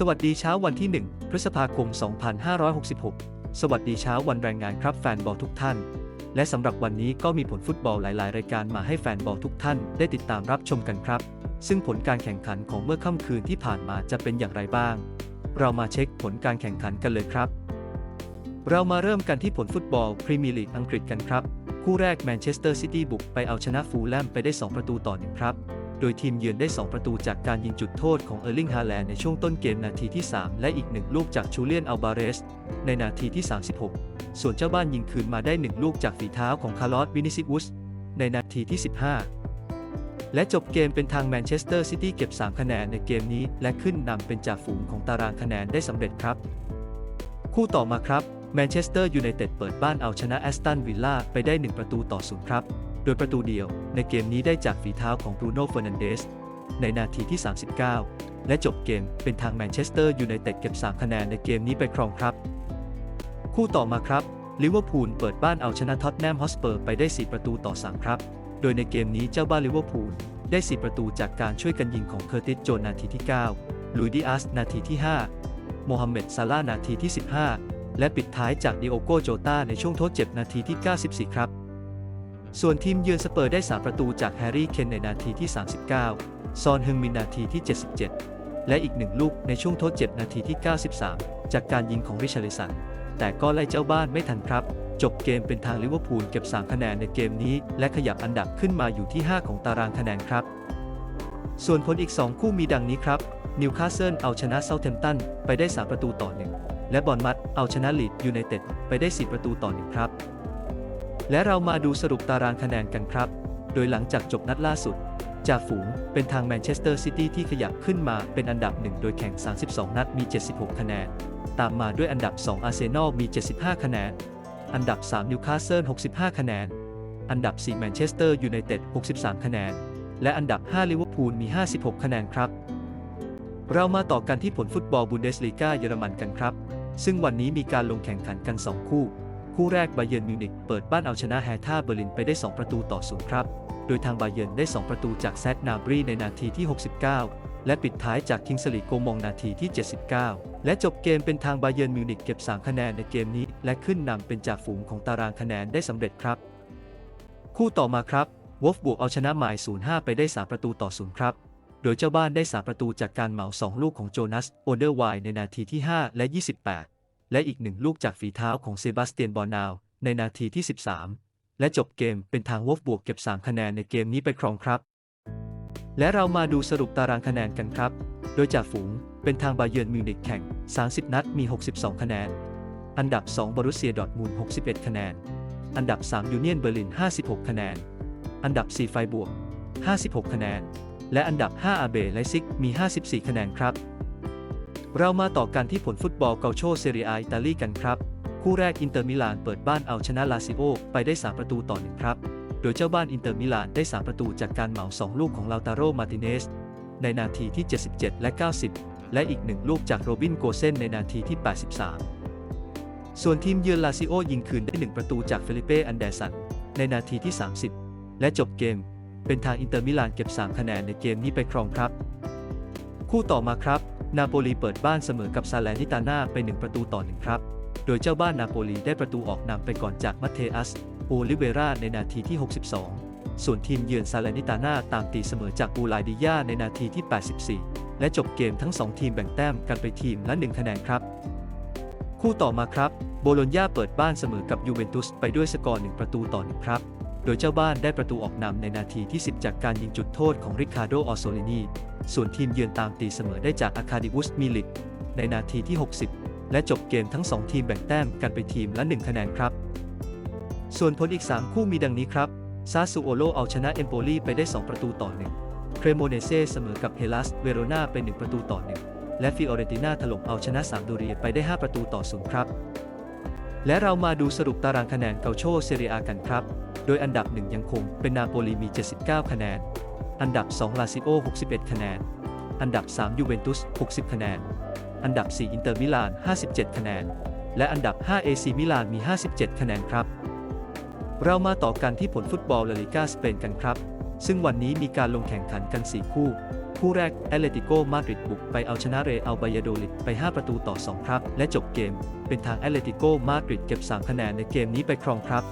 สวัสดีเช้าวันที่ 1 พฤษภาคม 2566 สวัสดีเช้าวันแรงงานครับแฟนบอลทุกท่าน และสำหรับวันนี้ก็มีผลฟุตบอลหลายๆ รายการมาให้แฟนบอลทุกท่านได้ติดตามรับชมกันครับ ซึ่งผลการแข่งขันของเมื่อค่ำคืนที่ผ่านมาจะเป็นอย่างไรบ้าง เรามาเช็คผลการแข่งขันกันเลยครับ เรามาเริ่มกันที่ผลฟุตบอลพรีเมียร์ลีกอังกฤษกันครับ คู่แรกแมนเชสเตอร์ซิตี้บุกไปเอาชนะฟูลแลมไปได้ 2 ประตูต่อหนึ่งครับ โดยทีมเยือนได้ 2 ประตูจากการยิงจุดโทษของเออร์ลิงฮาแลนด์ในช่วงต้นเกมนาทีที่ 3 และอีก 1 ลูกจากชูเลียนอัลบาเรส ในนาทีที่ 36 ส่วนเจ้าบ้านยิงคืนมาได้ 1 ลูกจากฝีเท้าของคาร์ลอสวินิซิอุสในนาทีที่ 15 และจบเกมเป็นทางแมนเชสเตอร์ซิตี้เก็บ 3 คะแนนในเกมนี้ และขึ้นนำเป็นจ่าฝูงของตารางคะแนนได้สำเร็จครับ คู่ต่อมาครับแมนเชสเตอร์ยูไนเต็ดเปิดบ้านเอาชนะแอสตันวิลล่าไปได้ 1 ประตูต่อศูนย์ครับ ดยประตูเดียวในเกมนี้ได้จากฝีเท้าของบรูโน่เฟอร์นันเดสในนาทีที่ 39 และจบเกมเป็นทางแมนเชสเตอร์ยูไนเต็ดเก็บ 3 คะแนนในเกมนี้ไปครองครับ คู่ต่อมาครับลิเวอร์พูลเปิดบ้านเอาชนะท็อตแนมฮอสเปอร์ไปได้ 4 ประตูต่อ 3 ครับ โดยในเกมนี้เจ้าบ้านลิเวอร์พูลได้ 4 ประตูจากการช่วยกันยิงของเคอร์ติสโจนนาทีที่ 9 ลุยดิอัสนาทีที่ 5 โมฮัมเหม็ดซาลานาทีที่ 15 และปิดท้ายจากดิโอโกโจตาในช่วงทดเจ็บนาทีที่ 94 ครับ ส่วนทีมเยือนสเปอร์ได้ 3 ประตูจากแฮร์รี่เคนในนาทีที่ 39 ซอนฮึงมินนาทีที่ 77 และอีกหนึ่งลูกในช่วงทดเจ็บนาทีที่ 93 จากการยิงของริชาริสัน แต่ก็ไล่เจ้าบ้านไม่ทันครับ จบเกมเป็นทางลิเวอร์พูลเก็บ 3 คะแนนในเกมนี้ และขยับอันดับขึ้นมาอยู่ที่ 5 ของตารางคะแนนครับ ส่วนผลอีก 2 คู่มีดังนี้ครับ นิวคาสเซิลเอาชนะเซาเทมป์ตันไปได้ 3 ประตูต่อ 1 และบอลมัดเอาชนะลีดยูไนเต็ดไปได้ 4 ประตูต่อ 1 ครับ และเรามาดูสรุปตารางคะแนนกันครับ โดยหลังจากจบนัดล่าสุด จ่าฝูงเป็นทางแมนเชสเตอร์ซิตี้ที่ขยับขึ้นมาเป็นอันดับ 1 โดยแข่ง 32 นัดมี 76 คะแนน ตามมาด้วยอันดับ 2 อาร์เซนอลมี 75 คะแนน อันดับ 3 นิวคาสเซิล 65 คะแนน อันดับ 4 แมนเชสเตอร์ยูไนเต็ด 63 คะแนน และอันดับ 5 ลิเวอร์พูลมี 56 คะแนนครับ เรามาต่อกันที่ผลฟุตบอลบุนเดสลีกาเยอรมันกันครับ ซึ่งวันนี้มีการลงแข่งขันกัน 2 คู่ คู่แรกบาเยิร์นมิวนิกเปิดบ้านเอาชนะแฮท่าเบอร์ลินไปได้ 2 ประตูต่อศูนย์ครับ โดยทางบาเยิร์นได้ 2 ประตูจากแซดนาบรีในนาทีที่ 69 และปิดท้ายจากคิงสลีโกมองนาทีที่ 79 และจบเกมเป็นทางบาเยิร์นมิวนิกเก็บ 3 คะแนนในเกมนี้ และขึ้นนำเป็นจ่าฝูงของตารางคะแนนได้สำเร็จครับ คู่ต่อมาครับวอฟบวกเอาชนะหมาย 05 ไปได้ 3 ประตูต่อศูนย์ครับโดยเจ้าบ้านได้ 3 ประตูจากการเหมา 2 ลูกของโจนัส โอเดอร์ไวในนาทีที่ 5 และ 28 และอีกหนึ่งลูกจากฝีเท้าของเซบาสเตียนบอร์นาว ในนาทีที่ 13 และจบเกมเป็นทางวอฟบวกเก็บ 3 คะแนนในเกมนี้ไปครองครับ และเรามาดูสรุปตารางคะแนนกันครับ โดยจากฝูงเป็นทางบาเยิร์นมิวนิกแข่ง 30 นัดมี 62 คะแนน อันดับ 2บอรุสเซียดอร์ทมูล 61 คะแนน อันดับ 3 ยูเนียนเบอร์ลิน 56 คะแนน อันดับ 4 ไฟบวก 56 คะแนน และอันดับ 5 อาเบไลซิกมี 54 คะแนนครับ เรามาต่อกันที่ผลฟุตบอลเกาโชเซเรียอิตาลีกันครับ คู่แรกอินเตอร์มิลานเปิดบ้านเอาชนะลาซิโอไปได้ 3 ประตูต่อ1ครับ โดยเจ้าบ้านอินเตอร์มิลานได้ 3 ประตูจากการเหมา 2 ลูกของลาตาโรมาติเนส ในนาทีที่ 77 และ 90 และอีก 1 ลูกจากโรบินโกเซนในนาทีที่ 83 ส่วนทีมเยือนลาซิโอยิงคืนได้ 1 ประตูจากเฟลิเป้อันเดสันในนาทีที่ 30 และจบเกม เป็นทางอินเตอร์มิลานเก็บ 3 คะแนนในเกมนี้ไปครองครับ คู่ต่อมาครับ นาโปลีเปิดบ้านเสมอกับซาเลนิตาน่าไป1ประตูต่อ1ครับ โดยเจ้าบ้านนาโปลีได้ประตูออกนำไปก่อนจากมัตเทอัส โอลิเวราในนาทีที่ 62 ส่วนทีมเยือนซาเลนิตาน่าตามตีเสมอจากบูไลดิยาในนาทีที่ 84 และจบเกมทั้ง 2 ทีมแบ่งแต้มกันไปทีมละ1คะแนนครับ คู่ต่อมาครับ โบโลญญาเปิดบ้านเสมอกับยูเวนตุสไปด้วยสกอร์1ประตูต่อ1ครับ โดยเจ้าบ้านได้ประตูออกนำในนาทีที่ 10 จากการยิงจุดโทษของริคาร์โด ออโซลินี ส่วนทีมเยือนตามตีเสมอได้จากอาคาดิวุส มิลิก ในนาทีที่ 60 และจบเกมทั้ง 2 ทีมแบ่งแต้มกันไปทีมละ 1 คะแนนครับ ส่วนผลอีก 3 คู่มีดังนี้ครับ ซาซูโอโลเอาชนะเอมโปลีไปได้ 2 ประตูต่อ 1 เครโมเนเซเสมอกับเฮลัส เวโรนาไป 1 ประตูต่อ 1 และฟิโอเรติน่าถล่มเอาชนะซามดเรีไปได้ 5 ประตูต่อ 0 ครับ และเรามาดูสรุปตารางคะแนนเกาโชเซเรียกันครับ โดยอันดับ 1 ยังคงเป็นนาโปลีมี 79 คะแนน อันดับ 2 ลาซิโอ 61 คะแนน อันดับ 3 ยูเวนตุส 60 คะแนน อันดับ 4 อินเตอร์มิลาน 57 คะแนน และอันดับ 5 เอซีมิลาน มี 57 คะแนนครับ เรามาต่อกันที่ผลฟุตบอลลาลิกาสเปนกันครับ ซึ่งวันนี้มีการลงแข่งขันกัน 4 คู่ คู่แรกแอตเลติโกมาดริดบุกไปเอาชนะเรอัลบายาโดลิดไป 5 ประตูต่อ 2 ครับ และจบเกม เป็นทางแอตเลติโกมาดริดเก็บ 3 คะแนนในเกมนี้ไปครองครับ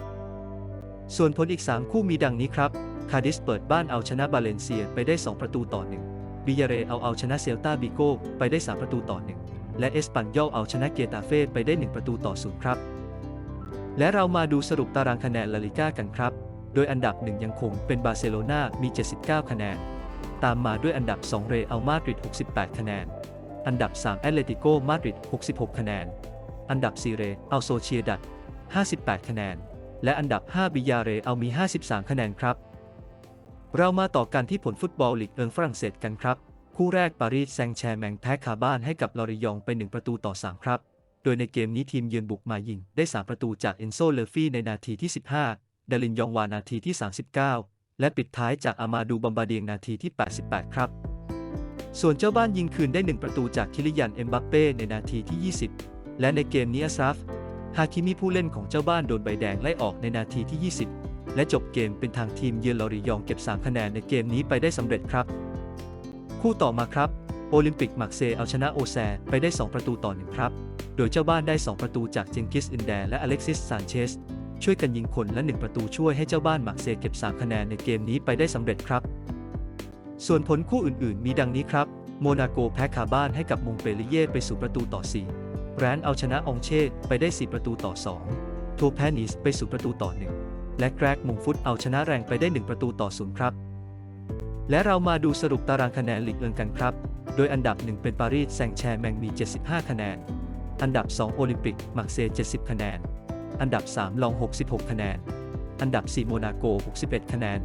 ส่วนผลอีก 3 คู่มีดังนี้ครับ คาดิสเปิดบ้านเอาชนะบาเลนเซียไปได้ 2 ประตูต่อ1บิยาเรเอาเอาชนะเซลตาบิโกไปได้ 3 ประตูต่อ1และเอสปันยอลเอาชนะเกตาเฟ่ไปได้ 1 ประตูต่อ0ครับ และเรามาดูสรุปตารางคะแนนลาลิก้ากันครับ โดยอันดับ 1 ยังคงเป็นบาร์เซโลนามี 79 คะแนน ตามมาด้วยอันดับ 2 เรอัลมาดริด 68 คะแนน อันดับ 3 แอตเลติโกมาดริด 66 คะแนน อันดับ 4 เรอัลโซเชียดัด 58 คะแนน และอันดับ 5 บิยาเรเอัลมี 53 คะแนนครับ เรามาต่อกันที่ผลฟุตบอลลีกเอิงฝรั่งเศสกันครับ คู่แรกปารีสแซงแชร์แมงแพ้คาบ้านให้กับลอริยองไป 1 ประตูต่อ 3 ครับ โดยในเกมนี้ทีมเยือนบุกมายิง ได้ 3 ประตูจากเอนโซเลฟี่ในนาทีที่ 15 ดารินยองวานาทีที่ 39 และปิดท้ายจากอามาดูบัมบาเดียงนาทีที่ 88 ครับ ส่วนเจ้าบ้านยิงคืนได้ 1 ประตูจากคิลิยันเอ็มบัปเป้ในนาทีที่ 20 และในเกมนี้อัสราฟ ฮาคิมิผู้เล่นของเจ้าบ้านโดนใบแดงไล่ออกในนาทีที่ 20 และจบเกมเป็นทางทีมเยือนลอริยองเก็บ 3 คะแนนในเกมนี้ไปได้สำเร็จครับ คู่ต่อมาครับ โอลิมปิกมักเซเอาชนะโอแซไปได้ 2 ประตูต่อ1ครับ โดยเจ้าบ้านได้ 2 ประตูจากเจงกิสอินแดและอเล็กซิสซานเชสช่วยกันยิงคนและ 1 ประตูช่วยให้เจ้าบ้านมักเซเก็บ 3 คะแนนในเกมนี้ไปได้สำเร็จครับ ส่วนผลคู่อื่นๆ มีดังนี้ครับ โมนาโกแพ้คาบ้านให้กับมงเปรีเย่ไปสู่ประตูต่อ 4 แรนเอาชนะองเช่ไปได้ 4 ประตูต่อ2โทแพนิสไปสู่ประตูต่อ 1 และแกรกมุงฟุตเอาชนะแรงไปได้ 1 ประตูต่อ 0 ครับ และเรามาดูสรุปตารางคะแนนลีกเอิงกันครับ โดยอันดับ 1 เป็นปารีสแซงแชร์แมงมี 75 คะแนน อันดับ 2 โอลิมปิกมักเซ 70 คะแนน อันดับ 3 ลอง 66 คะแนน อันดับ 4 โมนาโก 61 คะแนน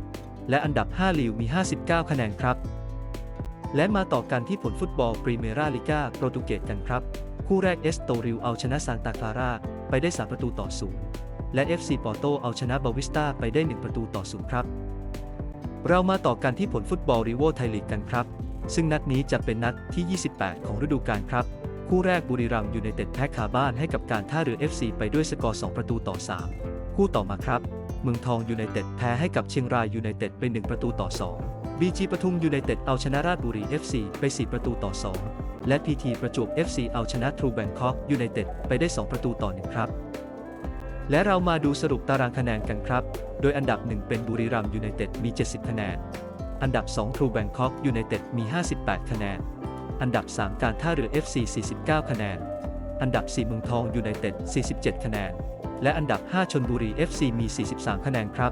และอันดับ 5 ลิวมี 59 คะแนนครับและมาต่อกันที่ผลฟุตบอลปรีเมราลิกาโปรตุเกสกันครับ คู่แรกเอสโตริวเอาชนะซานตาคลาราไปได้ 3 ประตูต่อ0และ FC ปอร์โตเอาชนะบาวิสตาไปได้ 1 ประตูต่อ0ครับ เรามาต่อกันที่ผลฟุตบอลริโวไทยลีกกันครับ ซึ่งนัดนี้จะเป็นนัดที่ 28 ของฤดูกาลครับ คู่แรกบุรีรัมย์ยูไนเต็ดแพ้คาบ้านให้กับการท่าเรือ FC ไปด้วยสกอร์ 2 ประตูต่อ 3 คู่ต่อมาครับ เมืองทองยูไนเต็ดแพ้ให้กับเชียงรายยูไนเต็ดไป 1 ประตูต่อ 2บีจีปทุมยูไนเต็ดเอาชนะราชบุรี FC ไป 4 ประตูต่อ 2 และพีทีประจวบ FC เอาชนะทรูแบงคอกยูไนเต็ดไปได้ 2 ประตูต่อ1ครับ และเรามาดูสรุปตารางคะแนนกันครับ โดยอันดับ 1 เป็นบุรีรัมย์ยูไนเต็ดมี 70 คะแนน อันดับ 2 ทรูแบงคอกยูไนเต็ดมี 58 คะแนน อันดับ 3 การท่าเรือ FC 49 คะแนน อันดับ 4 เมืองทองยูไนเต็ด 47 คะแนน และอันดับ 5 ชนบุรี FC มี 43 คะแนนครับ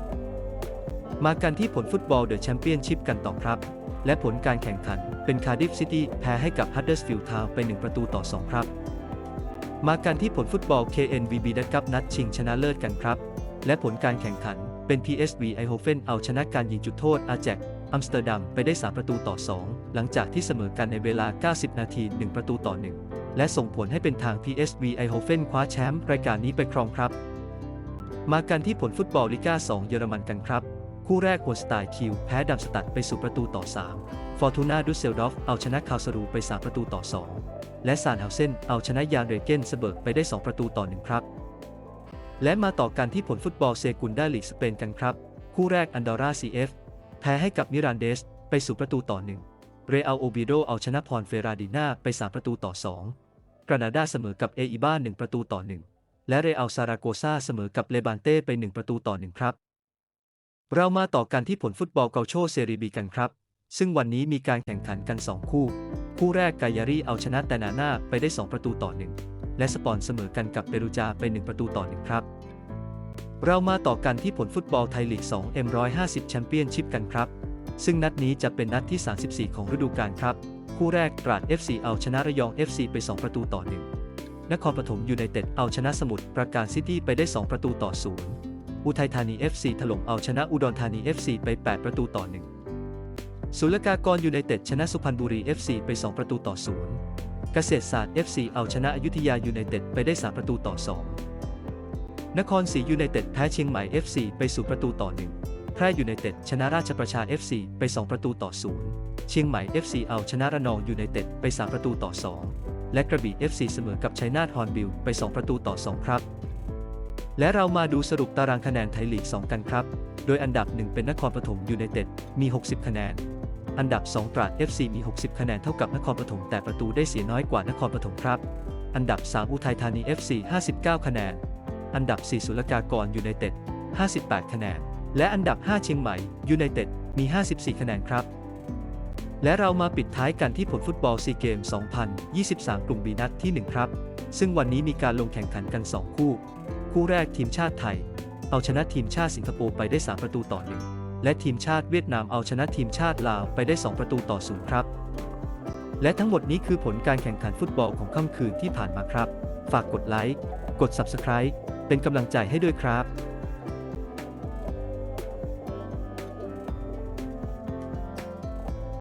มากันที่ผลฟุตบอลเดอะแชมเปี้ยนชิพกันต่อครับ และผลการแข่งขัน เป็นคาร์ดิฟซิตี้แพ้ให้กับฮัตเดอร์สฟิลด์ทาวน์ไป 1 ประตูต่อ 2 ครับ มากันที่ผลฟุตบอล KNVB นัดกับนัดชิงชนะเลิศกันครับ และผลการแข่งขันเป็น PSV ไอโฮเฟนเอาชนะการยิงจุดโทษอาแจกอัมสเตอร์ดัมไปได้ 3 ประตูต่อ 2 หลังจากที่เสมอกันในเวลา 90 นาที 1 ประตูต่อ 1 และส่งผลให้เป็นทาง PSV ไอโฮเฟนคว้าแชมป์รายการนี้ไปครองครับ มากันที่ผลฟุตบอลลิก้า2 เยอรมันกันครับ คู่แรกโฮสไตล์คิว แพ้ดัมสตัดไปสู่ประตูต่อ 3 ฟอร์ตูนาดุสเซลดอฟเอาชนะคาวสรูไป 3 ประตูต่อ 2 และซานเฮาเซนเอาชนะยานเรเกนสเบิร์กไปได้ 2 ประตูต่อ 1 ครับ และมาต่อกันที่ผลฟุตบอลเซกุนดาลีกสเปนกันครับ คู่แรกอันดอร่า CF แพ้ให้กับมิรานเดสไปสู่ประตูต่อ 1 เรอัลโอบิโดเอาชนะพรเฟราดิน่าไป 3 ประตูต่อ 2 กรานาดาเสมอกับเออีบ้า1ประตูต่อ 1 และเรอัลซาราโกซาเสมอกับเลบานเต้ไป 1 ประตูต่อ 1 ครับ เรามาต่อกันที่ผลฟุตบอลเกาโชเซรีบีกันครับ ซึ่งวันนี้มีการแข่งขันกัน 2 คู่ คู่แรกกายารีเอาชนะแต่นาน่าไปได้ 2 ประตูต่อ 1 และสปอนเสมอกันกับเปรูจาไป 1 ประตูต่อ 1 ครับ เรามาต่อกันที่ผลฟุตบอลไทยลีก 2 M150 แชมเปี้ยนชิพกันครับ ซึ่งนัดนี้จะเป็นนัดที่ 34 ของฤดูกาลครับ คู่แรกตราด FC เอาชนะระยอง FC ไป 2 ประตูต่อ 1 นครปฐมยูไนเต็ดเอาชนะสมุทรปราการซิตี้ไปได้ 2 ประตูต่อ 0 อุทัยธานี FC ถล่มเอาชนะอุดรธานี FC ไป 8 ประตูต่อ 1 ศุลกากรยูไนเต็ดชนะสุพรรณบุรี FC ไป 2 ประตูต่อ 0 เกษตรศาสตร์ FC เอาชนะอยุธยายูไนเต็ดไปได้ 3 ประตูต่อ 2 นครศรียูไนเต็ดแพ้เชียงใหม่ FC ไปสู่ประตูต่อ 1 แพร่ยูไนเต็ดชนะราชประชา FC ไป 2 ประตูต่อ 0 เชียงใหม่ FC เอาชนะระนองยูไนเต็ดไป 3 ประตูต่อ 2 และกระบี่ FC เสมอกับชัยนาทฮอนบิลไป 2 ประตูต่อ 2 ครับ และเรามาดูสรุปตารางคะแนนไทยลีก 2 กันครับ โดยอันดับ 1 เป็นนครปฐมยูไนเต็ดมี 60 คะแนน อันดับ 2 ตราด FC มี 60 คะแนนเท่ากับนครปฐมแต่ประตูได้เสียน้อยกว่านครปฐมครับ อันดับ 3 อุทัยธานี FC 59 คะแนน อันดับ4สุลกากรยูไนเต็ด 58 คะแนน และอันดับ 5 เชียงใหม่ยูไนเต็ดมี 54 คะแนนครับ และเรามาปิดท้ายกันที่ผลฟุตบอลซีเกม 2023 กลุ่มบีนัดที่ 1 ครับ ซึ่งวันนี้มีการลงแข่งขันกัน 2 คู่ คู่แรกทีมชาติไทย เอาชนะทีมชาติสิงคโปร์ไปได้ 3 ประตูต่อ1และทีมชาติเวียดนามเอาชนะทีมชาติลาวไปได้ 2 ประตูต่อ0ครับ และทั้งหมดนี้คือผลการแข่งขันฟุตบอลของค่ำคืนที่ผ่านมาครับ ฝากกดไลค์ กด Subscribe เป็นกำลังใจให้ด้วยครับ